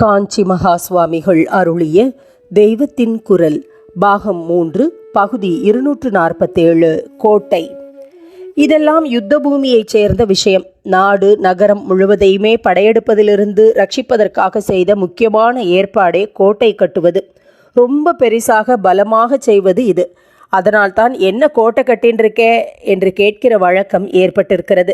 காஞ்சி மகா சுவாமிகள் அருளிய தெய்வத்தின் குரல் பாகம் மூன்று பகுதி இருநூற்று நாற்பத்தேழு கோட்டை. இதெல்லாம் யுத்த பூமியைச் சேர்ந்த விஷயம். நாடு நகரம் முழுவதையுமே படையெடுப்பதிலிருந்து ரட்சிப்பதற்காக செய்த முக்கியமான ஏற்பாடே கோட்டை கட்டுவது. ரொம்ப பெரிசாக பலமாக செய்வது இது. அதனால்தான் என்ன கோட்டை கட்டின்றிருக்கே என்று கேட்கிற வழக்கம் ஏற்பட்டிருக்கிறது.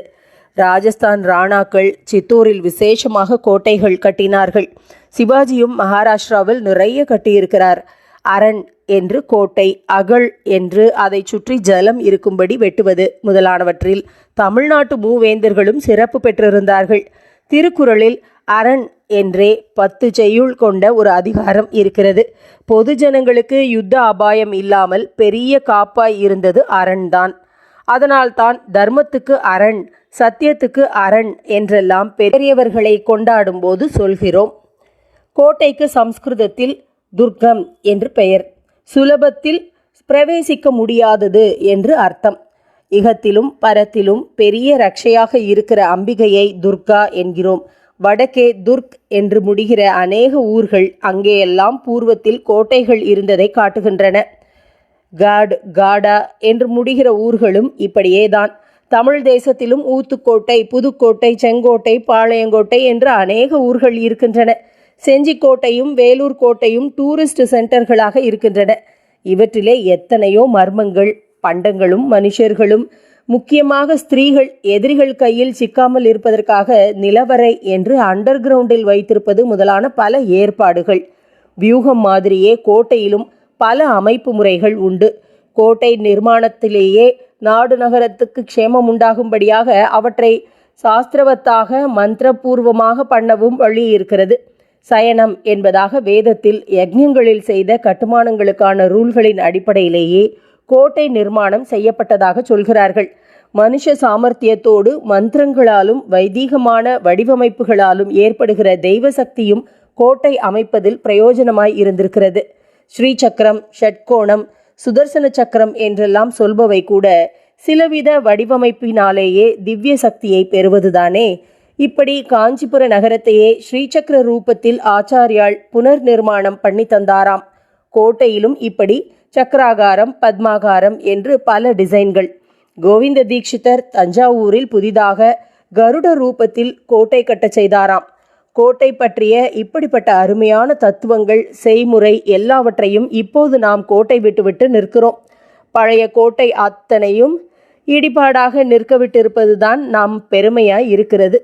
ராஜஸ்தான் ராணாக்கள் சித்தூரில் விசேஷமாக கோட்டைகள் கட்டினார்கள். சிவாஜியும் மகாராஷ்டிராவில் நிறைய கட்டியிருக்கிறார். அரண் என்று கோட்டை அகழ் என்று அதை சுற்றி ஜலம் இருக்கும்படி வெட்டுவது முதலானவற்றில் தமிழ்நாட்டு மூவேந்தர்களும் சிறப்பு பெற்றிருந்தார்கள். திருக்குறளில் அரண் என்றே பத்து செய்யுள் கொண்ட ஒரு அதிகாரம் இருக்கிறது. பொது ஜனங்களுக்கு யுத்த அபாயம் இல்லாமல் பெரிய காப்பாய் இருந்தது அரண்தான் அதனால்தான் தர்மத்துக்கு அரண் சத்தியத்துக்கு அரண் என்றெல்லாம் பெரியவர்களை கொண்டாடும் போது சொல்கிறோம். கோட்டைக்கு சம்ஸ்கிருதத்தில் துர்க்கம் என்று பெயர். சுலபத்தில் பிரவேசிக்க முடியாதது என்று அர்த்தம். இகத்திலும் பரத்திலும் பெரிய ரக்ஷையாக இருக்கிற அம்பிகையை துர்கா என்கிறோம். வடக்கே துர்க் என்று முடிகிற அநேக ஊர்கள் அங்கேயெல்லாம் பூர்வத்தில் கோட்டைகள் இருந்ததை காட்டுகின்றன. காட் காடா என்று முடிகிற ஊர்களும் இப்படியேதான். தமிழ் தேசத்திலும் ஊத்துக்கோட்டை புதுக்கோட்டை செங்கோட்டை பாளையங்கோட்டை என்று அநேக ஊர்கள் இருக்கின்றன. செஞ்சிக்கோட்டையும் வேலூர் கோட்டையும் டூரிஸ்ட் சென்டர்களாக இருக்கின்றன. இவற்றிலே எத்தனையோ மர்மங்கள் பண்டங்களும் மனுஷர்களும் முக்கியமாக ஸ்திரீகள் எதிரிகள் கையில் சிக்காமல் இருப்பதற்காக நிலவரை என்று அண்டர் கிரவுண்டில் வைத்திருப்பது முதலான பல ஏற்பாடுகள். வியூகம் மாதிரியே கோட்டையிலும் பல அமைப்பு முறைகள் உண்டு. கோட்டை நிர்மாணத்திலேயே நாடு நகரத்துக்கு க்ஷேமம் உண்டாகும்படியாக அவற்றை சாஸ்திரவத்தாக மந்திரபூர்வமாக பண்ணவும் வழி இருக்கிறது. சயனம் என்பதாக வேதத்தில் யஜ்யங்களில் செய்த கட்டுமானங்களுக்கான ரூல்களின் அடிப்படையிலேயே கோட்டை நிர்மாணம் செய்யப்பட்டதாக சொல்கிறார்கள். மனுஷ சாமர்த்தியத்தோடு மந்திரங்களாலும் வைதீகமான வடிவமைப்புகளாலும் ஏற்படுகிற தெய்வ சக்தியும் கோட்டை அமைப்பதில் பிரயோஜனமாய் இருந்திருக்கிறது. ஸ்ரீசக்கரம் ஷட்கோணம் சுதர்சன சக்கரம் என்றெல்லாம் சொல்பவை கூட சிலவித வடிவமைப்பினாலேயே திவ்ய சக்தியை பெறுவதுதானே. இப்படி காஞ்சிபுர நகரத்தையே ஸ்ரீசக்கர ரூபத்தில் ஆச்சாரியால் புனர் நிர்மாணம் பண்ணி தந்தாராம். கோட்டையிலும் இப்படி சக்கராகாரம் பத்மாகாரம் என்று பல டிசைன்கள். கோவிந்த தீட்சிதர் தஞ்சாவூரில் புதிதாக கருட ரூபத்தில் கோட்டை கட்டச் செய்தாராம். கோட்டை பற்றிய இப்படிப்பட்ட அருமையான தத்துவங்கள் செய்முறை எல்லாவற்றையும் இப்போது நாம் கோட்டை விட்டுவிட்டு நிற்கிறோம். பழைய கோட்டை அத்தனையும் இடிபாடாக நிற்க விட்டிருப்பதுதான் நாம் பெருமையாய் இருக்கிறது.